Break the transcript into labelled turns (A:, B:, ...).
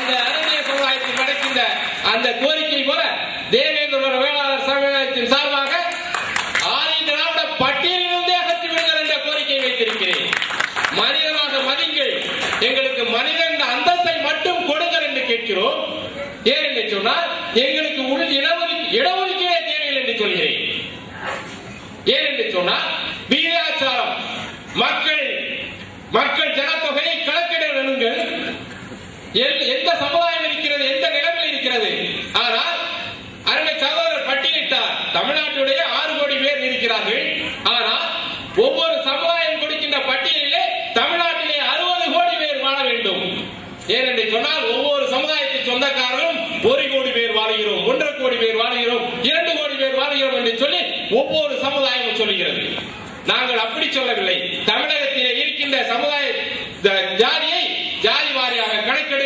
A: அந்த அறிஞர் சமுதாயத்தில் நடக்கின்ற அந்த கோரிக்கை போல தேவேந்திர வேளாளர் சமுதாயத்தின் சார்பாக ஆதி திராவிட பட்டியலிலிருந்தே அகற்றி விடுங்கள் என்ற கோரிக்கை வைத்திருக்கிறேன். மனிதனாக மதிங்கள் எங்களுக்கு மனிதன் என்ற அந்தஸ்தை மட்டும் கொடுங்கள் என்று கேட்கிறோம். ஏன் என்று சொன்னால் எங்களுக்கு உள் இடஒதுக்கீடு இடஒதுக்கீடே தேவையில்லை என்று சொல்கிறேன். ஏன் என்று சொன்னால் வீராச்சாரம் மக்கள் எந்த சமுதாயம் இருக்கிறது எந்த நிலைமையில் இருக்கிறது? ஆனால் அருமை சகோதரர் பட்டியலிட்டார். தமிழ்நாட்டுடைய ஆறு கோடி பேர் இருக்கிறார்கள். ஆனால் ஒவ்வொரு சமுதாயம் கொடுக்கின்ற பட்டியலிலே தமிழ்நாட்டிலே அறுபது கோடி பேர் வாழ வேண்டும். ஏனென்று சொன்னால் ஒவ்வொரு சமுதாயத்தின் சொந்தக்காரரும் ஒரு கோடி பேர் வாழ்கிறோம் ஒன்றரை கோடி பேர் வாழ்கிறோம் இரண்டு கோடி பேர் வாழுகிறோம் என்று சொல்லி ஒவ்வொரு சமுதாயமும் சொல்கிறது நாங்கள் அப்படி சொல்லவில்லை. தமிழகத்திலே இருக்கின்ற சமுதாய ஜாதியை ஜாதி வாரியாக கணக்கெடு